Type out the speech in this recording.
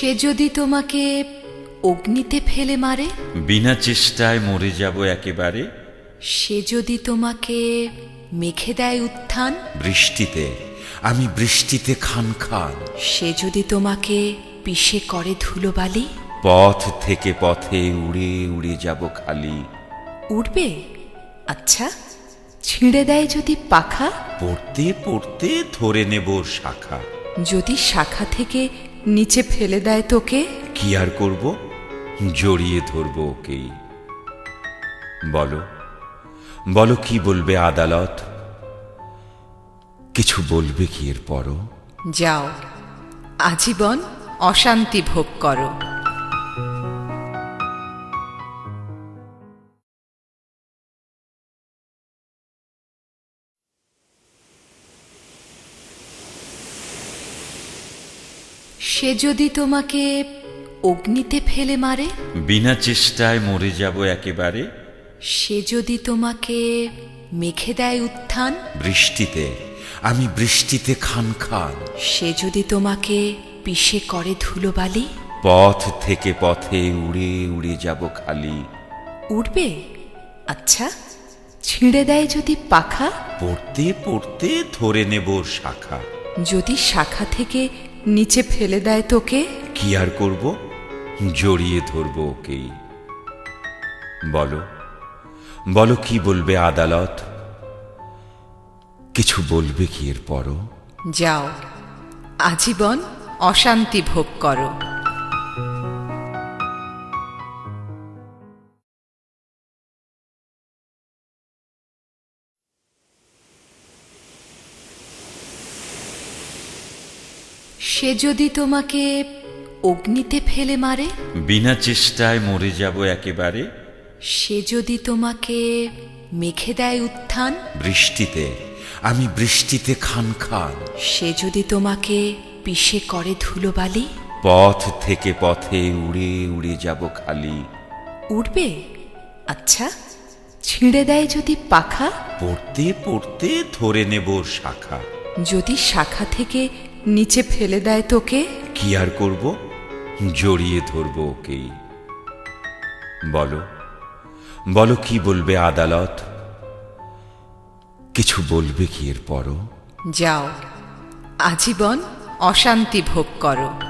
সে যদি তোমাকে অগ্নিতে ফেলে মারে? বিনা চেষ্টায় মরে যাব একেবারে। সে যদি তোমাকে মেখে দেয় উত্থান? বৃষ্টিতে আমি বৃষ্টিতে খান খান। সে যদি তোমাকে পিষে করে ধুলোবালি? পথ থেকে পথে উড়ে উড়ে যাব খালি। উঠবে আচ্ছা ছিঁড়ে দেয় যদি পাখা? পড়তে পড়তে ধরে নেব শাখা। যদি শাখা থেকে নিচে ফেলে দেয় তোকে? কি আর করব? জড়িয়ে ধরব ওকেই। বলো বলো কি বলবে আদালত? কিছু বলবে কি এর পরও? যাও আজীবন অশান্তি ভোগ করো। সে যদি তোমাকে অগ্নিতে ফেলে মারে? বিনা চেষ্টায় মরে যাব একেবারে। সে যদি তোমাকে মেখে দেয় উত্থান? বৃষ্টিতে আমি বৃষ্টিতে খান খান। সে যদি তোমাকে পিষে করে ধুলোবালি? পথ থেকে পথে উড়ে উড়ে যাব খালি। উঠবে আচ্ছা ছিঁড়ে দেয় যদি পাখা? পড়তে পড়তে ধরে নেব শাখা। যদি শাখা থেকে নিচে ফেলে দেয় তোকে? কি আর করব? জড়িয়ে ধরব ওকে বলো বলো কি বলবে আদালত? কিছু বলবে কি এর পরও? যাও আজীবন অশান্তি ভোগ করো। সে যদি তোমাকে অগ্নিতে ফেলে মারে? বিনা চেষ্টায় মরে যাব একেবারে। সে যদি তোমাকে মেখে দেয় উত্থান? বৃষ্টিতে আমি বৃষ্টিতে খান খান। সে যদি তোমাকে পিষে করে ধুলোবালি? পথ থেকে পথে উড়ে উড়ে যাব খালি। উঠবে আচ্ছা ছিঁড়ে দেয় যদি পাখা? পড়তে পড়তে ধরে নেব শাখা। যদি শাখা থেকে নিচে ফেলে দেয় তোকে? কি আর করব? জড়িয়ে ধরব ওকেই। বলো বলো কি বলবে আদালত? কিছু বলবে কি এর পরও? যাও আজীবন অশান্তি ভোগ করো।